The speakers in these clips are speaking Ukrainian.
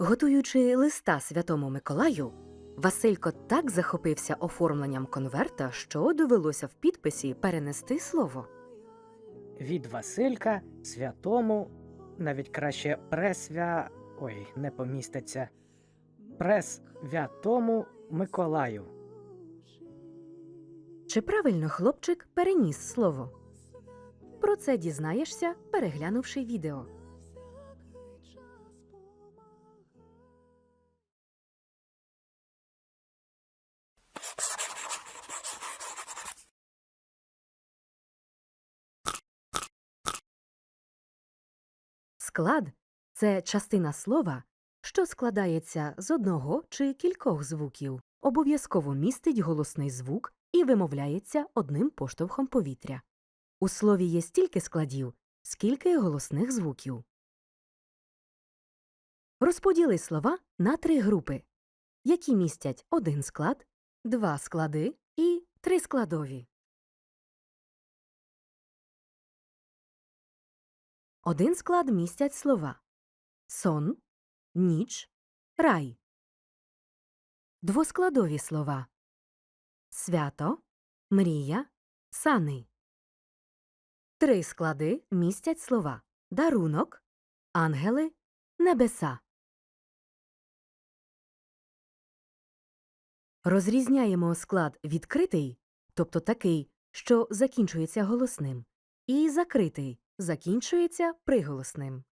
Готуючи листа святому Миколаю, Василько так захопився оформленням конверта, що довелося в підписі перенести слово. Від Василька святому, навіть краще пресвя. Ой, не поміститься. Пресвятому Миколаю. Чи правильно хлопчик переніс слово? Про це дізнаєшся, переглянувши відео. Склад це частина слова, що складається з одного чи кількох звуків, обов'язково містить голосний звук і вимовляється одним поштовхом повітря. У слові є стільки складів, скільки голосних звуків. Розподіли слова на три групи, які містять один склад, два склади і три складові. Один склад містять слова сон, ніч, рай. Двоскладові слова свято, мрія, сани. Три склади містять слова дарунок, ангели, небеса. Розрізняємо склад відкритий, тобто такий, що закінчується голосним, і закритий, закінчується приголосним.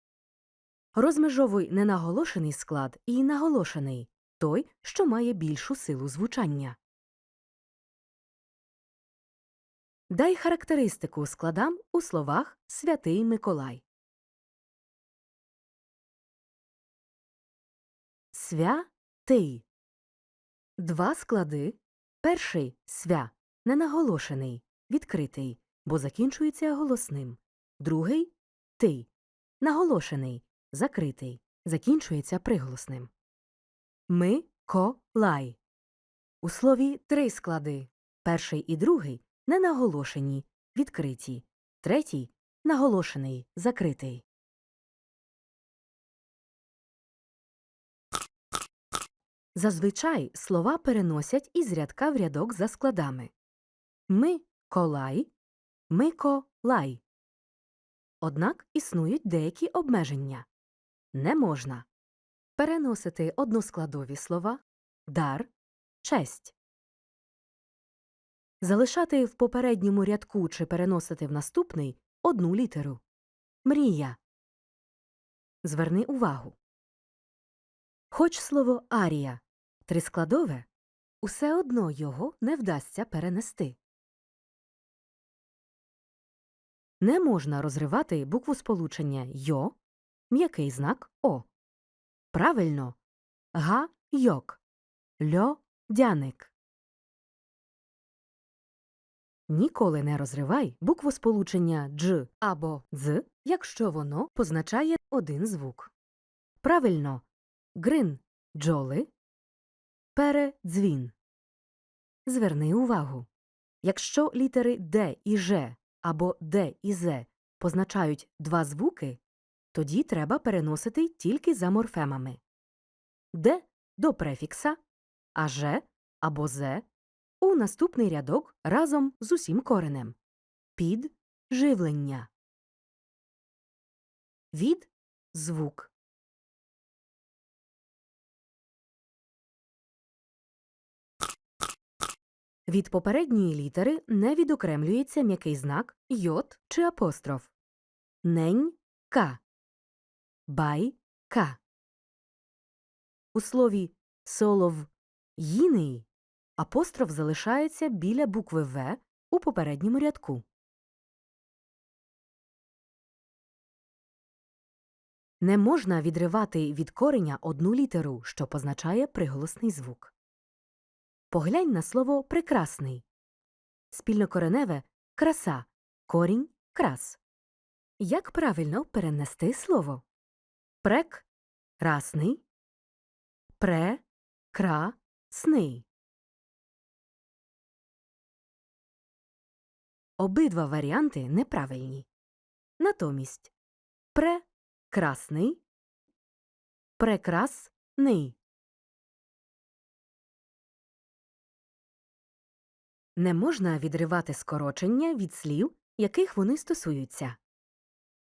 Розмежовуй ненаголошений склад і наголошений той, що має більшу силу звучання. Дай характеристику складам у словах Святий Миколай. Святий. Два склади. Перший свя ненаголошений, відкритий, бо закінчується голосним. Другий ти наголошений, закритий, закінчується приголосним. Ми ко лай. У слові три склади. Перший і другий ненаголошені, відкриті. Третій наголошений, закритий. Зазвичай слова переносять із рядка в рядок за складами. Ми колай, мико-лай. Однак існують деякі обмеження. Не можна переносити односкладові слова, дар, честь. Залишати в попередньому рядку чи переносити в наступний одну літеру. Мрія. Зверни увагу. Хоч слово арія трискладове, усе одно його не вдасться перенести. Не можна розривати букву сполучення йо, м'який знак О. Правильно га йок, льо дяник. Ніколи не розривай букву сполучення дж або з, якщо воно позначає один звук. Правильно грин джоли, пере дзвін. Зверни увагу. Якщо літери Д і Ж або Д і З позначають два звуки, тоді треба переносити тільки за морфемами. Д до префікса, а Ж або З у наступний рядок разом з усім коренем. Під живлення. Від звук. Від попередньої літери не відокремлюється м'який знак йод чи апостроф. Нень ка. Бай ка. У слові солов їний апостроф залишається біля букви В у попередньому рядку. Не можна відривати від кореня одну літеру, що позначає приголосний звук. Поглянь на слово прекрасний. Спільнокореневе краса, корінь крас. Як правильно перенести слово? Прек расний, пре кра сний. Обидва варіанти неправильні. Натомість прекрасний, прекрас ний. Не можна відривати скорочення від слів, яких вони стосуються.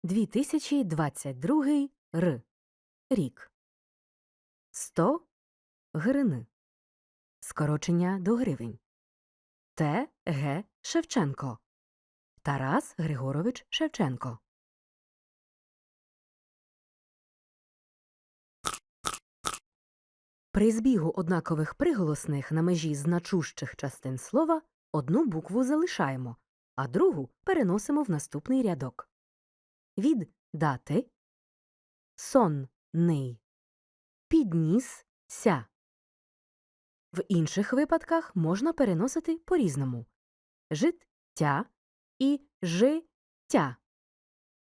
2022 р. Рік. 100 гривни. Скорочення до гривень. Т. Г. Шевченко. Тарас Григорович Шевченко. При збігу однакових приголосних на межі значущих частин слова одну букву залишаємо, а другу переносимо в наступний рядок. Від дати сонний піднісся. В інших випадках можна переносити по-різному життя і життя,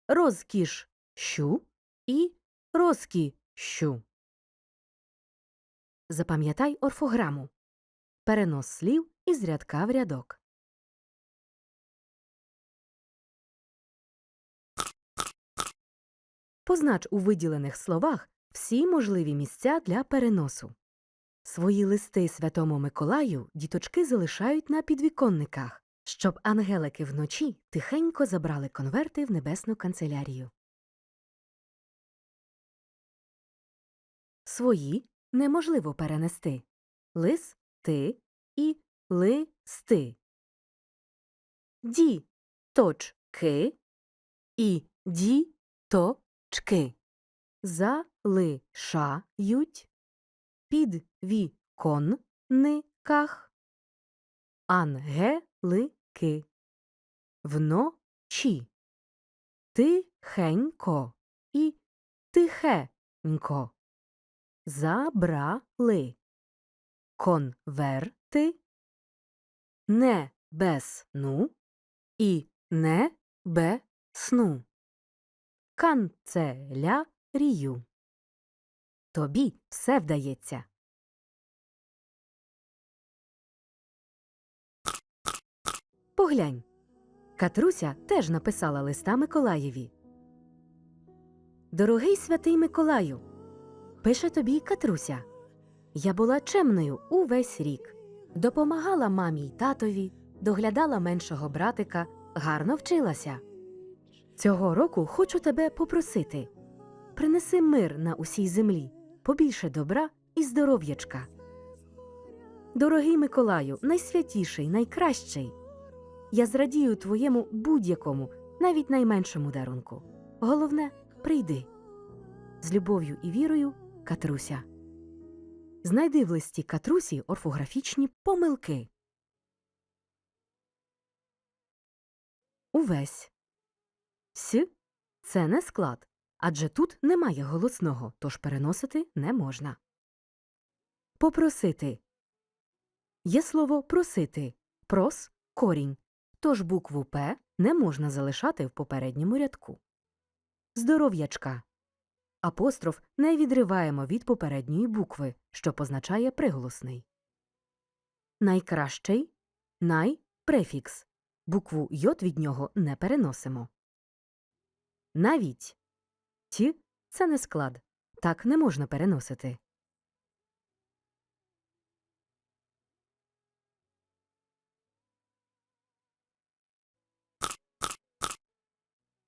розкіш щу і розкіщу. Запам'ятай орфограму. Перенос слів із рядка в рядок. Познач у виділених словах всі можливі місця для переносу. Свої листи Святому Миколаю діточки залишають на підвіконниках, щоб ангелики вночі тихенько забрали конверти в небесну канцелярію. Свої неможливо перенести листи і листи. Ді точки і діточки залишають під віконниках ангелики вночі тихенько і тихенько забрали конверти не без сну і не без сну. Канцелярію. Тобі все вдається. Поглянь. Катруся теж написала листа Миколаєві. Дорогий святий Миколаю, пише тобі Катруся. Я була чемною увесь рік. Допомагала мамі й татові, доглядала меншого братика, гарно вчилася. Цього року хочу тебе попросити принеси мир на усій землі, побільше добра і здоров'ячка. Дорогий Миколаю, найсвятіший, найкращий. Я зрадію твоєму будь-якому, навіть найменшому дарунку. Головне, прийди. З любов'ю і вірою, Катруся. Знайди в листі Катрусі орфографічні помилки. Увесь. С це не склад, адже тут немає голосного, тож переносити не можна. Попросити. Є слово просити. Прос корінь. Тож букву П не можна залишати в попередньому рядку. Здоров'ячка. Апостроф не відриваємо від попередньої букви, що позначає приголосний. Найкращий най префікс. Букву йод від нього не переносимо. Навіть ті це не склад. Так не можна переносити.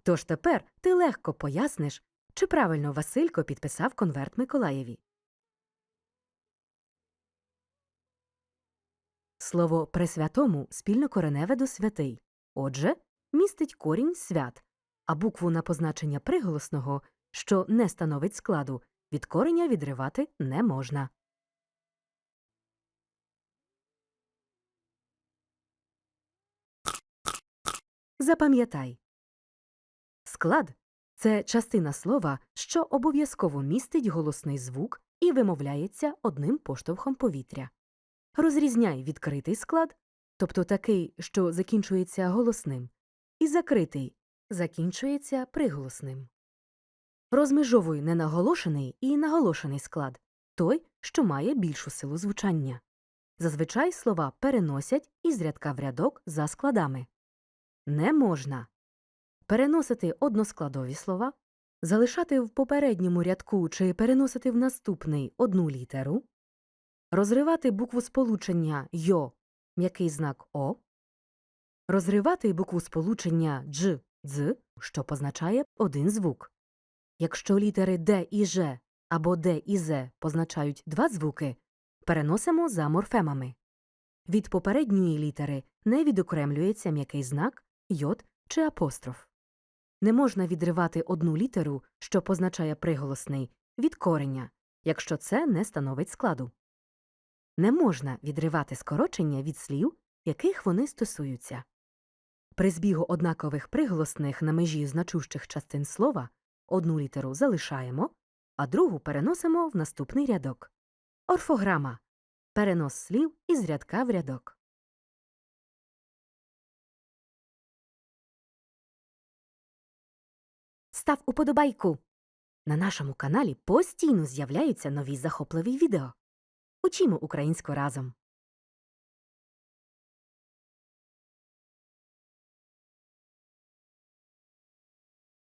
Тож тепер ти легко поясниш, чи правильно Василько підписав конверт Миколаєві. Слово пресвятому спільнокореневе до святий. Отже, містить корінь свят, а букву на позначення приголосного, що не становить складу, від кореня відривати не можна. Запам'ятай. Склад це частина слова, що обов'язково містить голосний звук і вимовляється одним поштовхом повітря. Розрізняй відкритий склад, тобто такий, що закінчується голосним, і закритий, закінчується приголосним. Розмежовуй ненаголошений і наголошений склад той, що має більшу силу звучання. Зазвичай слова переносять із рядка в рядок за складами. Не можна переносити односкладові слова, залишати в попередньому рядку чи переносити в наступний одну літеру, розривати букву сполучення йо, м'який знак О, розривати букву сполучення дж, дз, що позначає один звук. Якщо літери Д і Ж або Д і З позначають два звуки, переносимо за морфемами. Від попередньої літери не відокремлюється м'який знак, йод чи апостроф. Не можна відривати одну літеру, що позначає приголосний, від кореня, якщо це не становить складу. Не можна відривати скорочення від слів, яких вони стосуються. При збігу однакових приголосних на межі значущих частин слова одну літеру залишаємо, а другу переносимо в наступний рядок. Орфограма перенос слів із рядка в рядок. Став уподобайку. На нашому каналі постійно з'являються нові захопливі відео. Учімо українську разом.